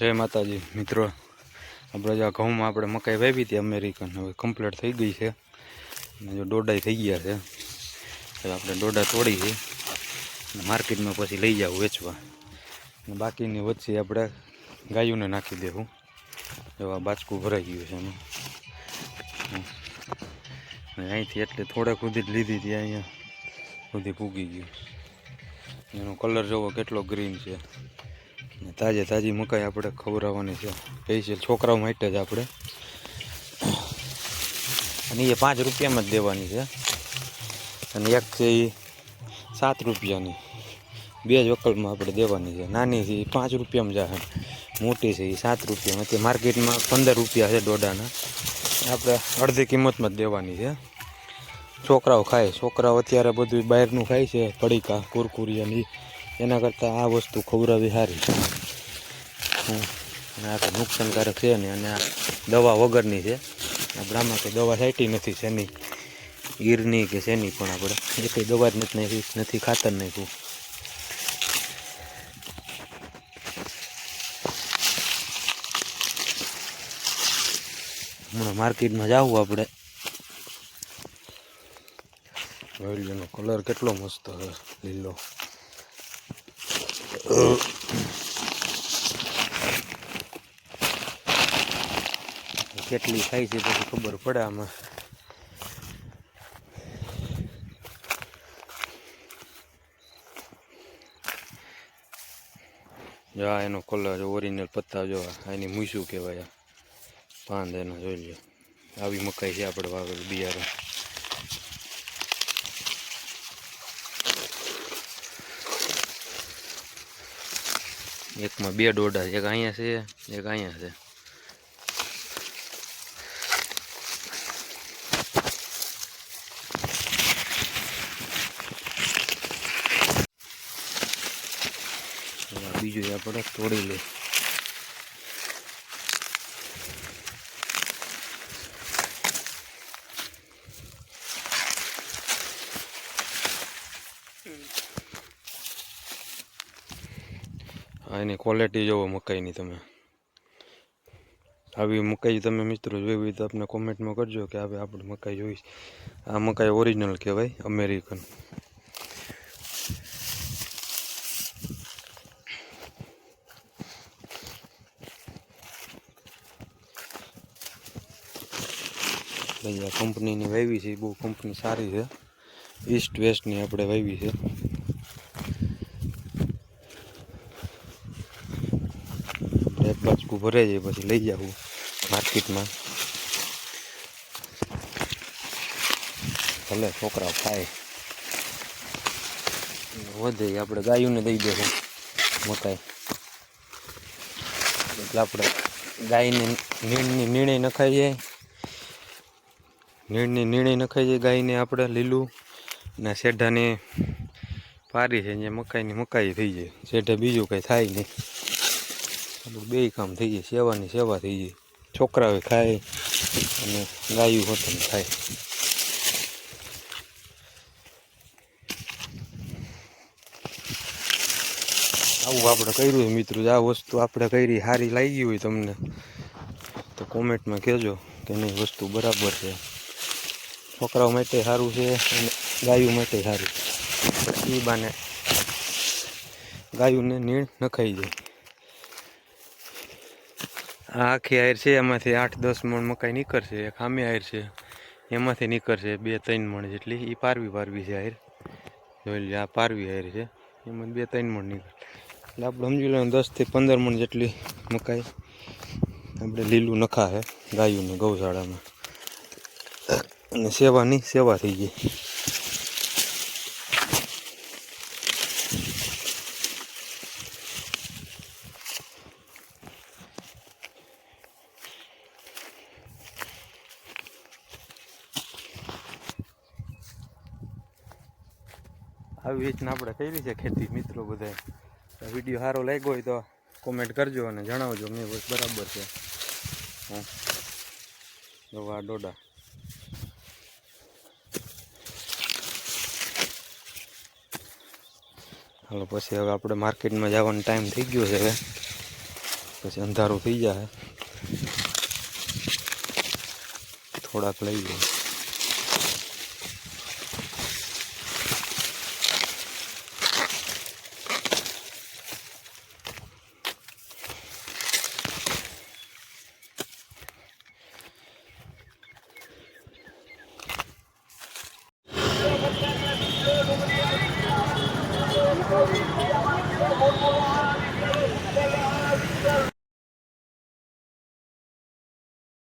જય માતાજી. મિત્રો, આપણે જે આ ઘઉંમાં આપણે મકાઈ વાવી હતી અમેરિકન, હવે કમ્પ્લીટ થઈ ગઈ છે. અને જો દોડાઈ થઈ ગયા છે. હવે આપણે દોડા તોડી છે. માર્કેટમાં પછી લઈ જાવ વેચવા. અને બાકીની વચ્ચે આપણે ગાયોને નાખી દેવું. એવા બાચકું ભરાઈ ગયું છે એનું. અહીંથી એટલે થોડાક સુધી જ લીધી હતી અહીંયા. સુધી પૂગી ગયું. એનો કલર જોવો કેટલો ગ્રીન છે. ને તાજે તાજી મકાઈ આપણે ખવડાવવાની છે. સ્પેશિયલ છોકરાઓ માટે જ આપણે. અને એ પાંચ રૂપિયામાં જ દેવાની છે. અને એક છે એ સાત રૂપિયાની. બે જ વકલમાં આપણે દેવાની છે. નાની છે એ પાંચ રૂપિયામાં જાય મોટી છે એ સાત રૂપિયામાં. તે માર્કેટમાં પંદર રૂપિયા છે દોડાના. આપણે અડધી કિંમતમાં જ દેવાની છે. છોકરાઓ ખાય. છોકરાઓ અત્યારે બધું બહારનું ખાય છે. પડીકા અને એના કરતાં આ વસ્તુ ખવડાવી સારી. અને આ તો નુકસાનકારક છે ને, અને આ દવા વગરની છે. આપણે આમાં કંઈ દવા સાઈટી નથી શેની? ગીરની કે શેની પણ આપણે એ કંઈ દવા જ નથી નથી ખાતર નાખ્યું. હમણાં માર્કેટમાં જાવું આપણે. વેલીનો કલર કેટલો મસ્ત છે, લીલો. કેટલી થાય છે પછી ખબર પડે આમાં. જો આ એનો કલર ઓરિજિનલ પત્તા જો એની મૂસું કહેવાય. પાંદ એનો જોઈ લો આવી મકાઈ છે આપણે વાવેલી બિયારણ. એકમાં બે ડોડા એક અહીંયા છે, એક અહીંયા છે. બીજું આપણે તોડી લઈએ. આ એની ક્વોલિટી જોવો મકાઈની તમે. આવી મકાઈ તમે મિત્રો જોઈ હોય તો આપણે કોમેન્ટમાં કરજો કે હવે આપણે મકાઈ જોઈશ આ મકાઈ ઓરિજિનલ કહેવાય અમેરિકન ભાઈ, આ કંપનીની વાવી છે બહુ કંપની સારી છે. ઈસ્ટ વેસ્ટની આપણે વાવી છે. એક બાજુ ભરાઈ જાય પછી લઈ જાવું માર્કેટમાં. ભલે છોકરાઓ ખાય. વધે, આપણે ગાયોને દઈ દેવું મકાઈ એટલે આપણે ગાયને નીણની નીણે નખાઈ જાય નીણની નીણી નખાઈ જાય ગાયને આપણે, લીલું. ને શેઢાને પારી છે, અહીંયા મકાઈની મકાઈ થઈ જાય. શેઢે બીજું કંઈ થાય નહીં. આપણું બે કામ થઈ જાય, સેવાની સેવા થઈ જાય. છોકરાઓ ખાય અને ગાયું હોતને ખાય. આવું આપણે કર્યું મિત્રો, આ વસ્તુ આપણે કરી સારી લાગી હોય તમને, તો કોમેન્ટમાં કહેજો કે નહીં, વસ્તુ બરાબર છે. છોકરાઓ માટે સારું છે અને ગાયું માટે સારું. એ બાને ગાયુંને નીણ નખાઈ જાય. આ આખી આયર છે, એમાંથી આઠ દસ મણ મકાઈ નીકળશે. એક સામે આયર છે, એમાંથી નીકળશે બે ત્રણ મણ જેટલી. એ પારવી પારવી છે આયર. જોઈ લે આ પારવી આયર છે. એમાં બે ત્રણ મણ નીકળે. એટલે આપણે સમજી લો દસથી પંદર મણ જેટલી મકાઈ આપણે લીલું નખા છે ગાયુંને ગૌશાળામાં. અને સેવાની સેવા થઈ ગઈ. આવી રીતના આપણે કરી છે ખેતી, મિત્રો બધા વીડિયો સારો લાગ્યો હોય તો કોમેન્ટ કરજો અને જણાવજો, મેં બરાબર છે. હા. આ ડોડા. હાલો, પછી હવે આપણે માર્કેટમાં જવાનો ટાઈમ થઈ ગયો છે હવે. પછી અંધારું થઈ જાય થોડાક લઈ લો